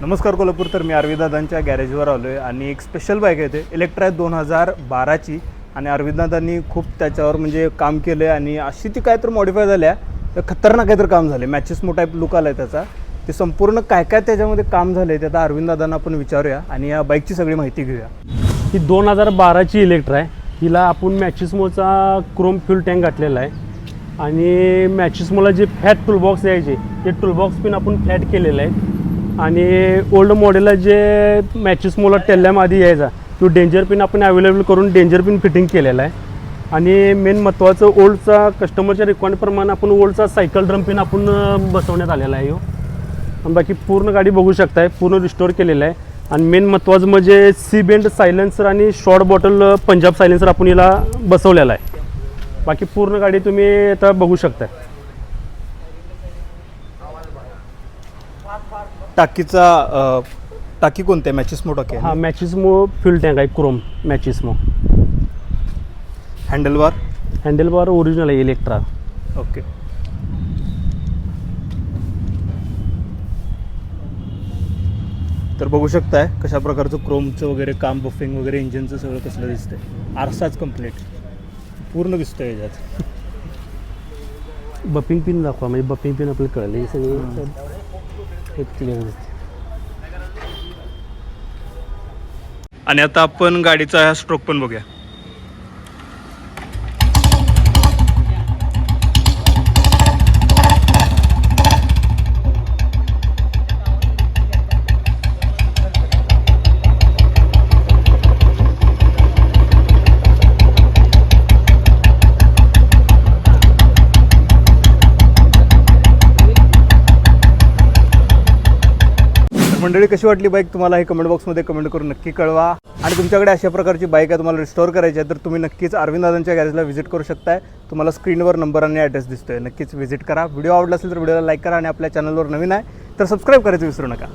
नमस्कार कोल्हापूर तर मी अरविंदादांच्या गॅरेजवर आलो आहे आणि एक स्पेशल बाईक आहे ते. इलेक्ट्रा दोन हजार बाराची आणि अरविंददादांनी खूप त्याच्यावर म्हणजे काम केलं आहे आणि अशी ती काय तर मॉडिफाय झाल्या. तर खतरनाक काहीतरी काम झाले मॅचेस मोठा टाईप लुक आला आहे त्याचा. ते संपूर्ण काय काय त्याच्यामध्ये काम झालं आहे ते आता अरविंददादांना आपण विचारूया आणि या बाईकची सगळी माहिती घेऊया. ही दोन हजार बाराची इलेक्ट्रा आहे. हिला आपण मॅचिसमोचा क्रोम फ्यूल टँक घातलेला आहे. आणि मॅचिसमोला जे फॅट टूलबॉक्स यायचे ते टूलबॉक्स पण आपण फ्लॅट केलेलं आहे. आणि ओल्ड मॉडेलला जे मॅचेस मुलं आधी यायचा. तो डेंजर पिन आपण अवेलेबल करून डेंजर पिन फिटिंग केलेला आहे. आणि मेन महत्त्वाचं ओल्डचा कस्टमरच्या रिक्वायरमेंटप्रमाणे आपण ओल्डचा सायकल ड्रम पिन आपण बसवण्यात आलेला आहे हो. आणि बाकी पूर्ण गाडी बघू शकताय पूर्ण रिस्टोअर केलेलं आहे. आणि मेन महत्त्वाचं म्हणजे सी बेंड सायलेन्सर आणि शॉर्ट बॉटल पंजाब सायलेन्सर आपण याला बसवलेला आहे. बाकी पूर्ण गाडी तुम्ही आता बघू शकताय. टाकीचा अ, टाकी कोणती आहे? मॅचेस मो टाकी हा मॅचिसमो फ्युल टँक आहे chrome machismo handlebar? Handle bar original आहे इलेक्ट्रा ओके. तर बघू शकताय कशा प्रकारचं क्रोमचं वगैरे काम बफिंग वगैरे इंजिनचं सगळं कसलं दिसतंय. आरसाच कंप्लीट पूर्ण दिसतंय याच्यात. बपिंग पिन दाखवा म्हणजे बपिंग पिन आपल्याला कळलं हे सगळे. एक आणि आता आपण गाडीचा हा स्ट्रोक पण बघूया. मंडळी कशी वाटली बाईक तुम्हाला? हे कमेंट बॉक्समध्ये कमेंट करून नक्की कळवा. आणि तुमच्याकडे अशा प्रकारची बाईक आहे तुम्हाला रिस्टोअर करायची आहे तर तुम्ही नक्कीच अरविंदांच्या गॅरेजला व्हिजिट करू शकताय. तुम्हाला स्क्रीनवर नंबर आणि ॲड्रेस दिसतोय. नक्कीच व्हिजिट करा. व्हिडिओ आवडला असेल तर व्हिडिओला लाईक करा आणि आपल्या चॅनलवर नवीन आहे तर सबस्क्राईब करायचं विसरू नका.